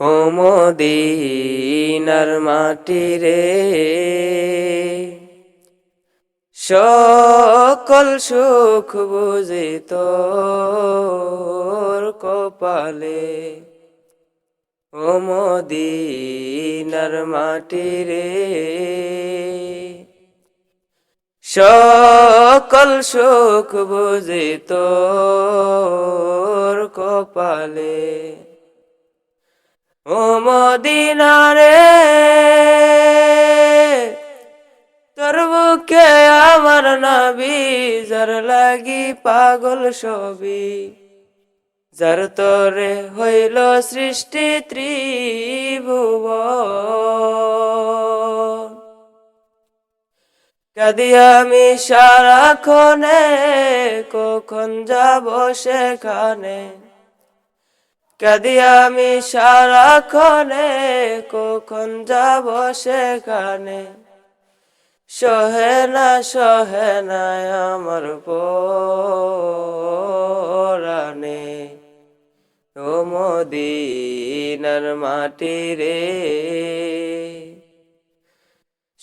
হোমদিনার মাটি রে। সকল সুখ বুঝি তোর কপালে। হোমদিনার মাটি রে। সকল সুখ বুঝি তোর কপালে। ও মদিনারে তোর বুকে আমার নবী, যার লাগি পাগল ছবি। যার তরে হইল সৃষ্টি ত্রিভুব কাদি আমি সারাক্ষণে, কখন যাব সেখানে? কাদি আমি সারাক্ষণে, কখন যাব সেখানে? সহে না সহে না আমার পরানে ও মদিনার মাটি রে।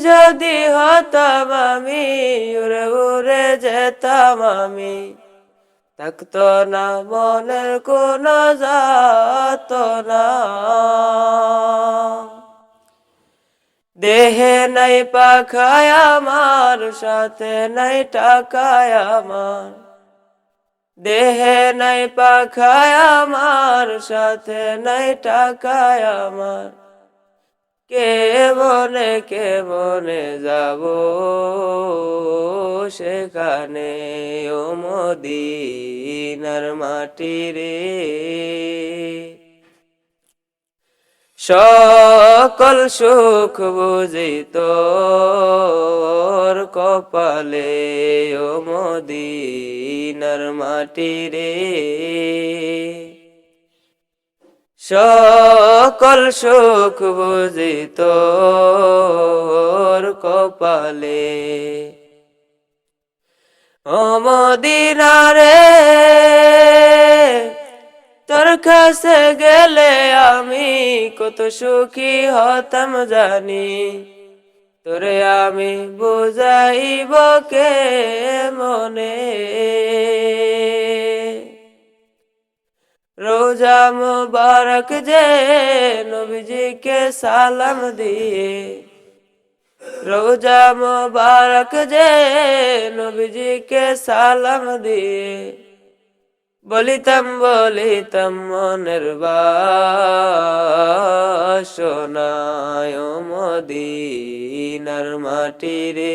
যদি হতাম আমি উড়ে উড়ে যেতাম আমি। থাকতো না মনের কোন যাত না দেহে নাই পাখায় আমার, সাথে নাই টাকায় আমার। দেহে নাই পাখায় আমার, সাথে নাই টাকায় আমার। কে বনে কে বনে যাব সেখানে? ও মদিনার মাটি রে। সকল সুখ বুঝি তোর কপালে। ও মদিনার মাটি রে। সকল সুখ বুঝি তোর কপালে। ও মদিনারে তোর কাছে গেলে আমি কত সুখী হতাম জানি। তোরে আমি বুঝাইব কে মনে? রোজা মুবারক যে নবীজিকে সালাম দিয়ে। রোজা মুবারক যে নবীজিকে সালাম দিয়ে। বলিতাম বলিতাম, মনের বাসনায় মদিনার মাটি রে।